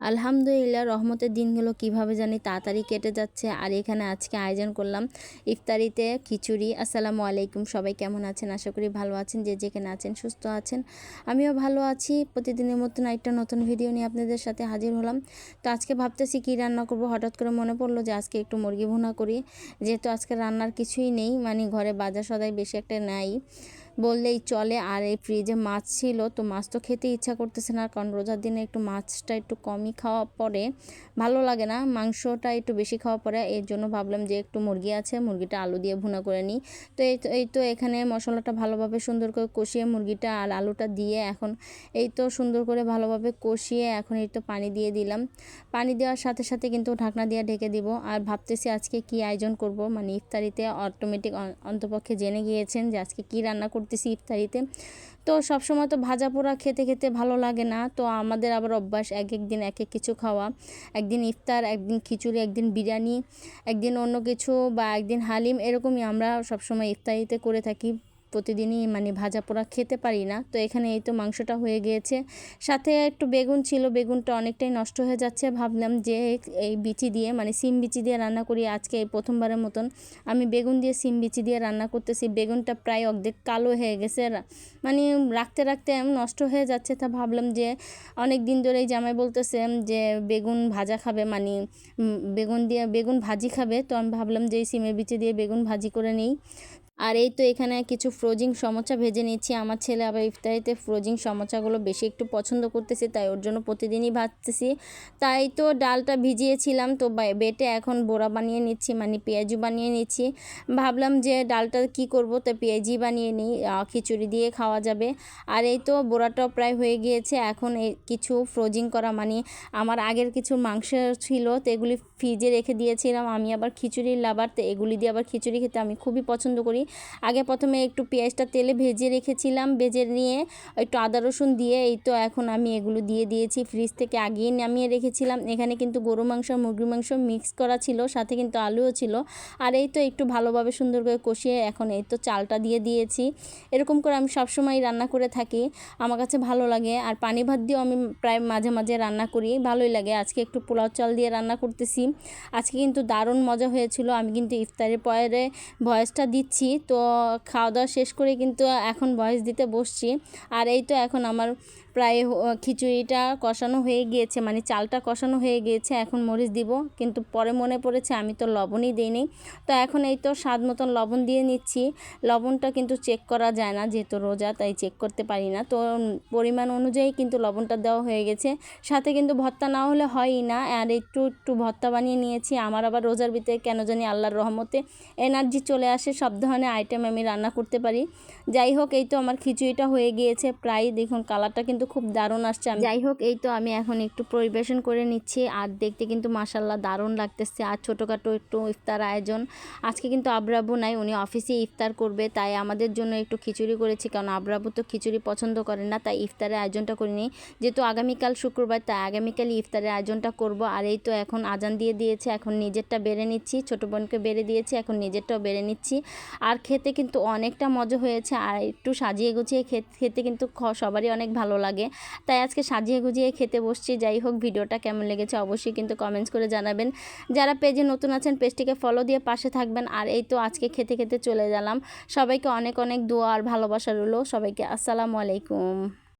আলহামদুলিল্লাহ, রহমতের দিনগুলো কীভাবে জানি তাড়াতাড়ি কেটে যাচ্ছে। আর এখানে আজকে আয়োজন করলাম ইফতারিতে খিচুড়ি। আসসালামু আলাইকুম, সবাই কেমন আছেন? আশা করি ভালো আছেন, যে যেখানে আছেন সুস্থ আছেন। আমিও ভালো আছি। প্রতিদিনের মতন একটা নতুন ভিডিও নিয়ে আপনাদের সাথে হাজির হলাম। তো আজকে ভাবতেছি কী রান্না করব? হঠাৎ করে মনে পড়ল যে আজকে একটু মুরগি ভুনা করি। যেহেতু আজকে রান্নার কিছুই নেই মানে ঘরে বাজার সদাই বেশি একটা নাই। বললেই চলে, আর এই ফ্রিজে মাছ ছিল, তো মাছ তো খেতে ইচ্ছা করতেছে না, কারণ রোজার দিনে একটু মাছটা একটু কমই খাওয়া পরে। ভালো লাগে না, মাংসটা একটু বেশি খাওয়া পরে, এর জন্য ভাবলাম যে একটু মুরগি আছে, মুরগিটা আলু দিয়ে ভুনা করে নিই। তো এই তো এই তো এখানে মশলাটা ভালোভাবে সুন্দর করে কষিয়ে মুরগিটা আর আলুটা দিয়ে এখন এই তো সুন্দর করে ভালোভাবে কষিয়ে এখন এই তো পানি দিয়ে দিলাম। পানি দেওয়ার সাথে সাথে কিন্তু ঢাকনা দিয়ে ঢেকে দিব, আর ভাবতেছি আজকে কি আয়োজন করব মানে ইফতারিতে অটোমেটিক অন্তপক্ষে জেনে গিয়েছেন যে আজকে কি রান্না করতে করতেছি ইফতারিতে। তো সবসময় তো ভাজা পোড়া খেতে খেতে ভালো লাগে না। তো আমাদের আবার অভ্যাস এক এক দিন এক এক কিছু খাওয়া। একদিন ইফতার, একদিন খিচুড়ি, একদিন বিরিয়ানি, একদিন অন্য কিছু বা একদিন হালিম এরকমই আমরা সবসময় ইফতারিতে করে থাকি। প্রতিদিনই মানে ভাজা পোড়া খেতে পারি না। তো এখানে এই তো মাংসটা হয়ে গিয়েছে। সাথে একটু বেগুন ছিল, বেগুনটা অনেকটাই নষ্ট হয়ে যাচ্ছে। ভাবলাম যে এই বিচি দিয়ে মানে সিম বিচি দিয়ে রান্না করি আজকে এই প্রথমবারের মতন। আমি বেগুন দিয়ে সিম বিচি দিয়ে রান্না করতেছি। বেগুনটা প্রায় অর্ধেক কালো হয়ে গেছে। মানে রাখতে রাখতে নষ্ট হয়ে যাচ্ছে তা ভাবলাম যে অনেক দিন ধরেই জামাই বলতেছে যে বেগুন ভাজা খাবে মানে বেগুন দিয়ে বেগুন ভাজি খাবে। তো আমি ভাবলাম যে এই সিমের বিচি দিয়ে বেগুন ভাজি করে নিই। আর এই তো এখানে কিছু ফ্রোজিং সমোচা ভেজে নিচ্ছি। আমার ছেলে আবার ইফতারিতে ফ্রোজিং সমোচাগুলো বেশি একটু পছন্দ করতেছে, তাই ওর জন্য প্রতিদিনই ভাজতেছি। তাই তো ডালটা ভিজিয়েছিলাম, তো বেটে এখন বোড়া বানিয়ে নিচ্ছি মানে পেঁয়াজু বানিয়ে নিচ্ছি। ভাবলাম যে ডালটা কি করব, তো পেঁয়াজি বানিয়ে নিই খিচুড়ি দিয়ে খাওয়া যাবে। আর এই তো বোড়াটাও প্রায় হয়ে গিয়েছে, এখন কিছু ফ্রোজিং করা মানে আমার আগের কিছু মাংস ছিল, তো এগুলি ফ্রিজে রেখে দিয়েছিলাম। আমি আবার খিচুড়ির লাবার তো এগুলি দিয়ে আবার খিচুড়ি খেতে আমি খুবই পছন্দ করি। আগে প্রথমে একটু পেঁয়াজটা তেলে ভেজে রেখেছিলাম, ভেজে নিয়ে একটু আদা রসুন দিয়ে, এই তো এখন আমি এগুলো দিয়ে দিয়েছি ফ্রিজ থেকে আগিয়ে নামিয়ে রেখেছিলাম। এখানে কিন্তু গরু মাংস মুরগির মাংস মিক্স করা ছিল, সাথে কিন্তু আলুও ছিল। আর এই তো একটু ভালোভাবে সুন্দর করে কষিয়ে এখন এই তো চালটা দিয়ে দিয়েছি। এরকম করে আমি সবসময় রান্না করে থাকি, আমার কাছে ভালো লাগে। আর পানি ভাত দিয়েও আমি প্রায় মাঝে মাঝে রান্না করি, ভালোই লাগে। আজকে একটু পোলাও চাল দিয়ে রান্না করতেছি। আজকে কিন্তু দারুণ মজা হয়েছিল, আমি কিন্তু ইফতারের পরে ভয়েসটা দিচ্ছি। তো খাওয়া দাওয়া শেষ করে কিন্তু এখন ভয়েস দিতে বসছি। আর এই তো এখন আমার প্রায় খিচুড়িটা কষানো হয়ে গিয়েছে মানে চালটা কষানো হয়ে গিয়েছে, এখন মরিচ দিব। কিন্তু পরে মনে পড়েছে আমি তো লবণই দিইনি। তো এখন এই তো স্বাদ মতন লবণ দিয়ে নিচ্ছি। লবণটা কিন্তু চেক করা যায় না, যেহেতু রোজা, তাই চেক করতে পারি না। তো পরিমাণ অনুযায়ী কিন্তু লবণটা দেওয়া হয়ে গেছে। সাথে কিন্তু ভর্তা না হলে হয়ই না। আর একটু একটু ভর্তা বানিয়ে নিয়েছি। আমার আবার রোজার ভিতরে কেন জানি আল্লাহর রহমতে এনার্জি চলে আসে, সব ধরনের আইটেম আমি রান্না করতে পারি। যাই হোক, এই তো আমার খিচুড়িটা হয়ে গিয়েছে। প্রায় দেখুন কালারটা কিন্তু খুব দারুণ আসছে। যাই হোক, এই তো আমি এখন একটু পরিবেশন করে নিচ্ছি। আর দেখতে কিন্তু মাসাল্লাহ দারুণ লাগতেছে। আর ছোটোখাটো একটু ইফতার আয়োজন। আজকে কিন্তু আবরাবু নাই, উনি অফিসে ইফতার করবে। তাই আমাদের জন্য একটু খিচুড়ি করেছি। কারণ আবরাবু তো খিচুড়ি পছন্দ করে না, তাই ইফতারের আয়োজনটা করিনি। যেহেতু আগামীকাল শুক্রবার, তাই আগামীকালই ইফতারের আয়োজনটা করব। আর এই তো এখন আজান দিয়ে দিয়েছে। এখন নিজেরটা বেড়ে নিচ্ছি। ছোটো বোনকে বেড়ে দিয়েছি। এখন নিজেরটাও বেড়ে নিচ্ছি। আর খেতে কিন্তু অনেকটা মজা হয়েছে। আর একটু সাজিয়ে গুছিয়ে খেতে কিন্তু সবারই অনেক ভালো লাগে। তাই আজকে সাজিয়ে গুজিয়ে খেতে বসছি। যাই হোক, ভিডিওটা কেমন লেগেছে অবশ্যই কিন্তু কমেন্টস করে জানাবেন। যারা পেজে নতুন আছেন পেজটিকে ফলো দিয়ে পাশে থাকবেন। আর এই তো আজকে খেতে খেতে চলে গেলাম। সবাইকে অনেক অনেক দোয়া আর ভালোবাসা রইল। সবাইকে আসসালামু আলাইকুম।